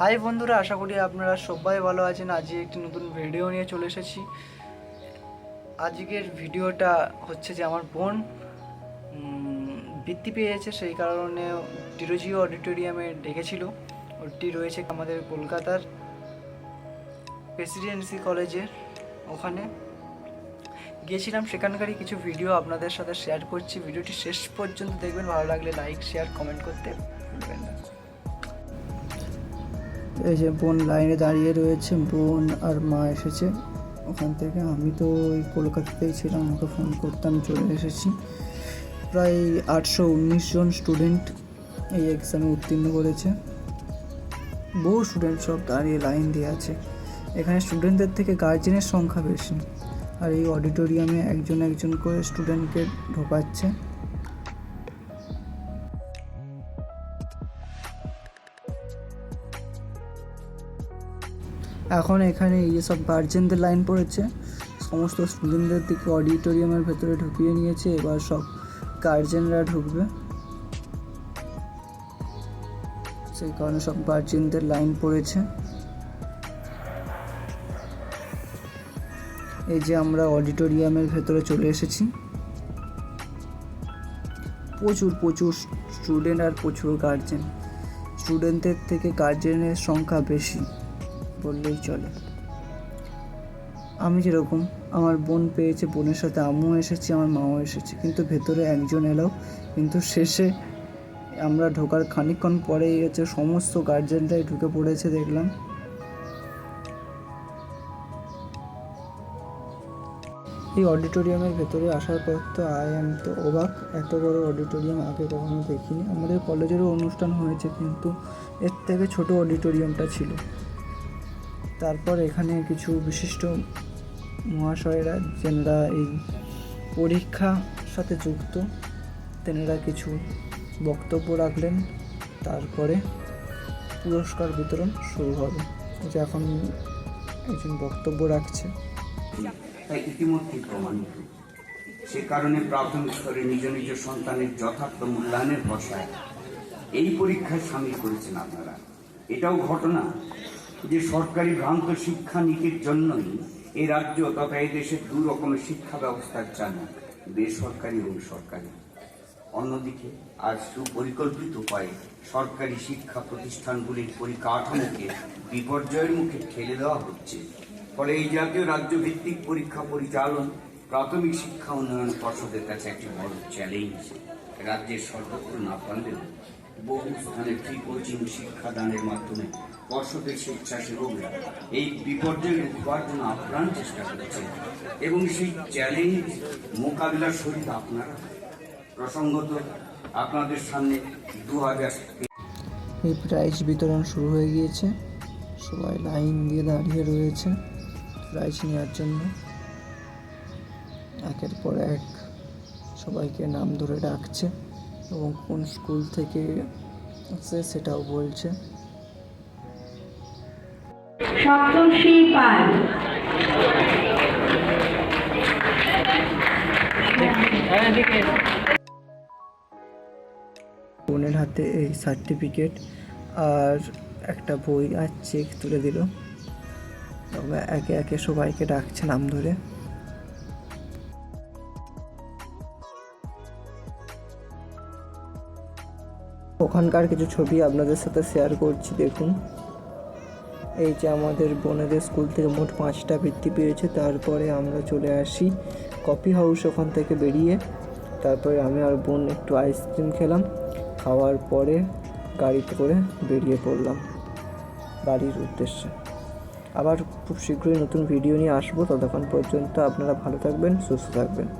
High বন্ধুরা, আশা করি আপনারা সবাই ভালো আছেন। আজকে একটি নতুন ভিডিও নিয়ে চলে এসেছি। আজকের ভিডিওটা হচ্ছে যে আমার বোন বৃত্তি পেয়েছে, সেই কারণে টিরোজিও অডিটোরিয়ামে ডেকেছিল। ওটি রয়েছে আমাদের কলকাতার প্রেসিডেন্সি কলেজের ওখানে। গিয়েছিলাম, সেখানকারই কিছু ভিডিও আপনাদের সাথে শেয়ার করছি। ভিডিওটি শেষ পর্যন্ত দেখবেন। ভালো লাগলে লাইক শেয়ার কমেন্ট করতে ভুলবেন না। এই যে বোন লাইনে দাঁড়িয়ে রয়েছে, বোন আর মা এসেছে। ওখান থেকে আমি তো ওই কলকাতাতেই ছিলাম আমাকে ফোন করতাম, চলে এসেছি। প্রায় আটশো উনিশ জন স্টুডেন্ট এই এক্সামে উত্তীর্ণ করেছে। বহু স্টুডেন্ট সব দাঁড়িয়ে লাইন দিয়ে আছে। এখানে স্টুডেন্টদের থেকে গার্জেনের সংখ্যা বেশি। আর এই অডিটোরিয়ামে একজন একজন করে স্টুডেন্টকে ঢোকাচ্ছে। এখন এখানে এই যে সব গার্জেনদের লাইন পড়েছে, সমস্ত স্টুডেন্টদের দিকে অডিটোরিয়ামের ভেতরে ঢুকিয়ে নিয়েছে, এবার সব গার্জেনরা ঢুকবে। সেই কারণে সব গার্জেনদের লাইন পড়েছে। এই যে আমরা অডিটোরিয়ামের ভেতরে চলে এসেছি। প্রচুর প্রচুর স্টুডেন্ট আর প্রচুর গার্জেন স্টুডেন্টদের থেকে গার্জেনের সংখ্যা বেশি। বললেই চলে। আমি যেরকম আমার বোন পেয়েছে, বোনের সাথে আমিও এসেছি, আমার মাও এসেছে। কিন্তু ভেতরে একজন এলাও কিন্তু শেষে আমরা ঢোকার খানিকক্ষণ পরেই হচ্ছে সমস্ত গার্জেনরাই ঢুকে পড়েছে দেখলাম। এই অডিটোরিয়ামের ভেতরে আসার পর তো আই এম তো অবাক এত বড় অডিটোরিয়াম আগে কখনো দেখিনি। আমাদের কলেজেরও অনুষ্ঠান হয়েছে, কিন্তু এর থেকে ছোট অডিটোরিয়ামটা ছিল। তারপর এখানে কিছু বিশিষ্ট মহাশয়েরা, যেনারা এই পরীক্ষার সাথে যুক্ত, তেনারা কিছু বক্তব্য রাখলেন, তারপরে পুরস্কার বিতরণ শুরু হবে। যে এখন একজন বক্তব্য রাখছে। ইতিমধ্যে সে কারণে প্রাথমিক স্তরে নিজ নিজ সন্তানের যথার্থ মূল্যায়নের বসায় এই পরীক্ষায় সামিল করেছেন আপনারা। এটাও ঘটনা। যে সরকারি ভ্রান্ত শিক্ষা নীতির জন্যই এই রাজ্য তথা এই দেশের দু রকমের শিক্ষা ব্যবস্থার চালু, বেসরকারি এবং সরকারি। অন্যদিকে আর সুপরিকল্পিত উপায়ে সরকারি শিক্ষা প্রতিষ্ঠানগুলির পরিকাঠামোকে বিপর্যয়ের মুখে ঠেলে দেওয়া হচ্ছে। ফলে এই জাতীয় রাজ্য ভিত্তিক পরীক্ষা পরিচালন প্রাথমিক শিক্ষা উন্নয়ন পর্ষদের কাছে একটি বড় চ্যালেঞ্জ রাজ্যের সর্বত্র না পারলেও বহু স্থানে ফ্রি কোচিং শিক্ষাদানের মাধ্যমে? পর্ষদের স্বেচ্ছাসেবকরা এই বিপর্যয় রুখবার জন্য আপ্রাণ চেষ্টা করছে এবং সেই চ্যালেঞ্জ মোকাবিলার সহিত আপনারা। প্রসঙ্গত, আপনাদের সামনে দু হাজার এই প্রাইজ বিতরণ শুরু হয়ে গিয়েছে। সবাই লাইন দিয়ে দাঁড়িয়ে রয়েছে প্রাইজ নেওয়ার জন্য। একের পর এক সবাইকে নাম ধরে ডাকছে। এবং কোন স্কুল থেকে আছে সেটাও বলছে। সপ্তর্ষি পাল। বোনের হাতে এই সার্টিফিকেট আর একটা বই আর চেক তুলে দিল। তবে একে একে সবাইকে ডাকছে নাম ধরে। ওখানকার কিছু ছবি আপনাদের সাথে শেয়ার করছি, দেখুন। এই যে আমাদের বোনেদের স্কুল থেকে মোট পাঁচটা বৃত্তি পেয়েছে, তারপরে আমরা চলে আসি কফি হাউস ওখান থেকে বেরিয়ে। তারপরে আমি আর বোন একটু আইসক্রিম খেলাম, খাওয়ার পরে গাড়িতে করে বেরিয়ে পড়লাম বাড়ির উদ্দেশ্যে। আবার খুব শীঘ্রই নতুন ভিডিও নিয়ে আসব, ততক্ষণ পর্যন্ত আপনারা ভালো থাকবেন, সুস্থ থাকবেন।